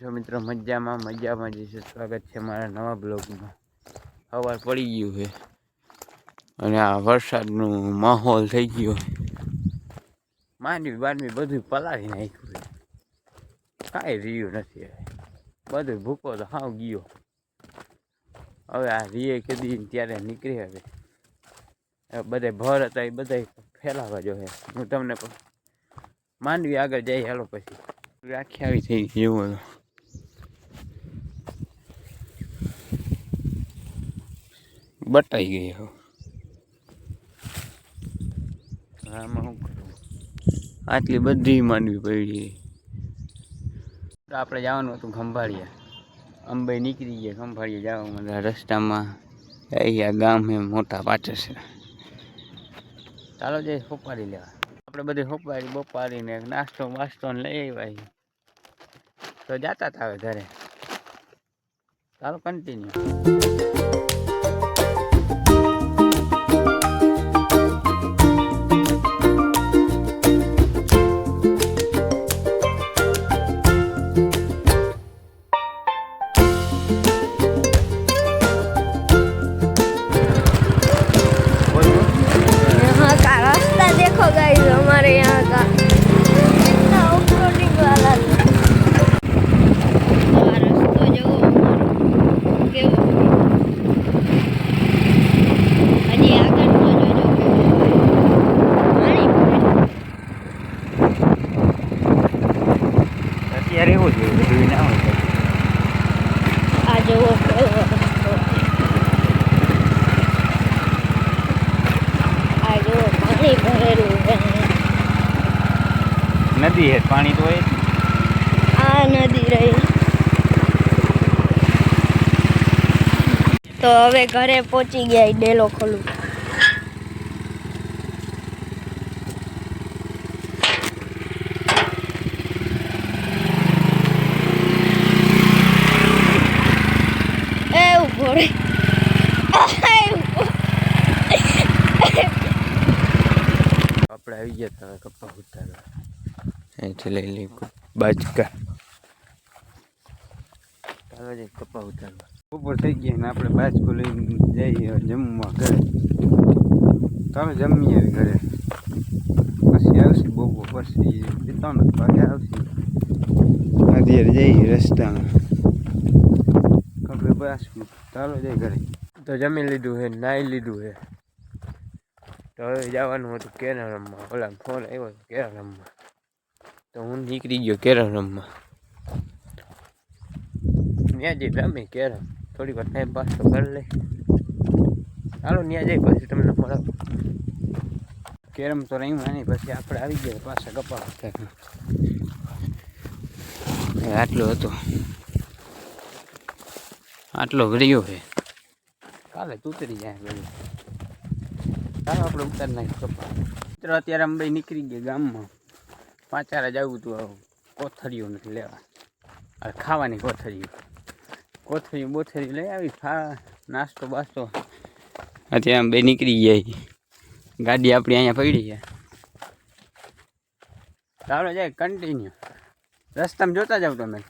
જો મિત્રો, મજામાં મજામાં જઈશું સ્વાગત છે મારા નવા બ્લોગમાં. સવાર પડી ગયું છે અને આ વરસાદનું માહોલ થઈ ગયો છે. માંડવી બાંડવી બધું પલાળી નાખ્યું છે. કાંઈ રહ્યું નથી હવે. બધું ભૂકો તો હાવ ગયો. હવે આ રીએ કીધી ત્યારે નીકળી હવે. બધે ભર હતા એ બધા ફેલાવા જો છે હું તમને માંડવી આગળ જઈ હાલો પછી. રાખ્યા આવી થઈ એવું હતું બટાઈ ગઈ હવે. આમાં શું આટલી બધી માંડવી પડી આપણે જવાનું હતું ખંભાળિયા. અંબે નીકળી ગયા ખંભાળિયા જવામાં રસ્તામાં અહીંયા ગામ હે મોટા પાછળ છે. ચાલો જઈ સોપારી લેવા. આપણે બધી સોપારી બપારીને નાસ્તો વાસ્તો ને લઈ આવ્યા તો જાતા હતા હવે ઘરે. ચાલો કન્ટિન્યુ અત્યારે એવું જ હોય બધું ના હોય આ જુઓ કેવો રસ્તો આ જુઓ પાણી ભરેલું છે નદી હે પાણી તો હોય આ નદી રહી. તો હવે ઘરે પહોંચી ગયા ડેલો ખોલું. એ ઊભો રે. આપણે આવી ગયા હતા કપ્પા ઉતારવા. અહીંથી લઈ લઈ બાજકા. ચાલો જઈ કપા ઉતારવા. ઉપર થઈ ગયા ને આપણે બાજકો લઈને જઈએ જમવા ઘરે. ચાલો જમીએ ઘરે. પછી આવશે બહુ પછી ત્રણ વાગે આવશે. અત્યારે જઈએ રસ્તામાં. કપડે પાછું ચાલો જઈ ઘરે. તો જમી લીધું છે નાહી લીધું છે તો હવે જવાનું હતું કેરમ રમવા. ઓલા ફોન આવ્યો રમવા. તો હું નીકળી ગયો કેરમ રમવા. ત્યાં જઈ રમી કેરમ થોડી વાર ટાઈમ પાસ તો કરી લે ચાલો ત્યાં જઈ પછી તમને મળો. કેરમ તો રમ્યું નહીં, પછી આપણે આવી ગયા પાછા કપા આટલો હતો. આટલો રહ્યો છે. કાલે તૂતરી જાય બધું. ચાલો આપણે ઉતાર નાખી કપા મિત્રો, અત્યારે અંબાઈ નીકળી ગયા ગામમાં. પાંચારા જવું હતું કોથળીઓ નથી લેવા. અરે ખાવાની કોથળીઓ. કોથળીઓ બોથળીઓ લઈ આવી, ખા, નાસ્તો બાસ્તો. અત્યારે આમ બે નીકળી ગયા ગાડી આપણી અહીંયા પડી છે. ચાલો જાય કન્ટિન્યુ રસ્તામાં જોતા જાવ તમે.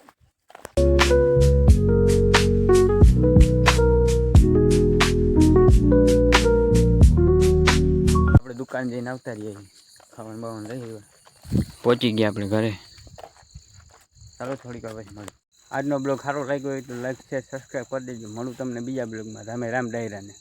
આપણે દુકાન જઈને આવતા રહીએ. ખાવાનું બાવાનું લઈ પહોંચી ગયા આપણે ઘરે. ચાલો થોડીક વાર પછી મળું આજનો બ્લોગ સારો લાગ્યો હોય તો લાઈક શેર સબસ્ક્રાઈબ કરી દેજો. મળું તમને બીજા બ્લોગમાં. રામે રામ ડાયરાને.